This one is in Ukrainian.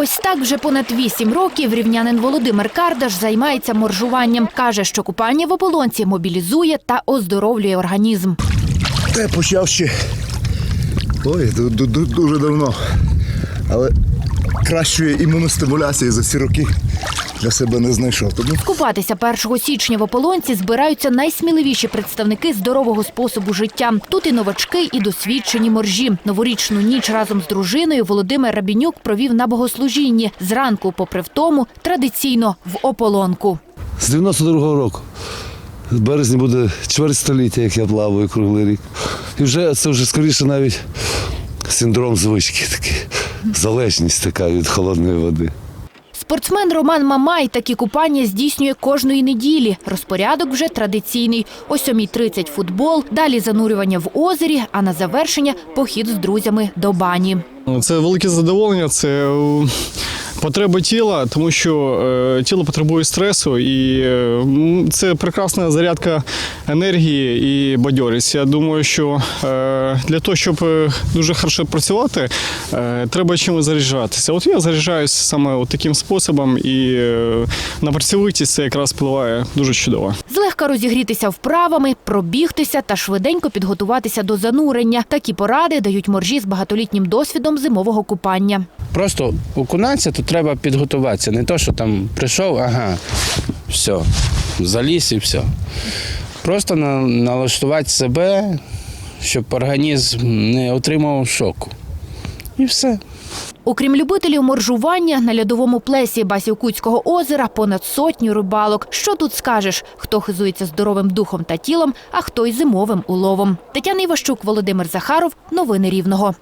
Ось так вже понад вісім років рівнянин Володимир Кардаш займається моржуванням. Каже, що купання в ополонці мобілізує та оздоровлює організм. Я почав ще. Ой, ду- ду- ду- дуже давно. Але кращої імуностимуляції за ці роки для себе не знайшов. Тому Купатися 1 січня в ополонці збираються найсміливіші представники здорового способу життя. Тут і новачки, і досвідчені моржі. Новорічну ніч разом з дружиною Володимир Рабінюк провів на богослужінні. Зранку, попри втому, традиційно в ополонку. З 92-го року. В березні буде чверть століття, як я плаваю круглий рік. І вже це вже скоріше навіть синдром звички такий, залежність така від холодної води. Спортсмен Роман Мамай такі купання здійснює кожної неділі. Розпорядок вже традиційний. О 7.30 футбол, далі занурювання в озері, а на завершення похід з друзями до бані. Це велике задоволення, це потреба тіла, тому що е, тіло потребує стресу, і е, це прекрасна зарядка енергії і бадьорість. Я думаю, що е, для того, щоб е, дуже хорошо працювати, е, треба чимось заряджатися. От я заряджаюся саме от таким способом, і е, на працьовитість це якраз впливає дуже чудово. Злегка розігрітися вправами, пробігтися та швиденько підготуватися до занурення. Такі поради дають моржі з багатолітнім досвідом зимового купання. Просто окунатися, то треба підготуватися. Не то, що там прийшов, ага, все, заліз і все. Просто налаштувати себе, щоб організм не отримав шоку. І все. Окрім любителів моржування, на льодовому плесі Басівкутського озера понад сотню рибалок. Що тут скажеш? Хто хизується здоровим духом та тілом, а хто й зимовим уловом. Тетяна Іващук, Володимир Захаров. Новини Рівного.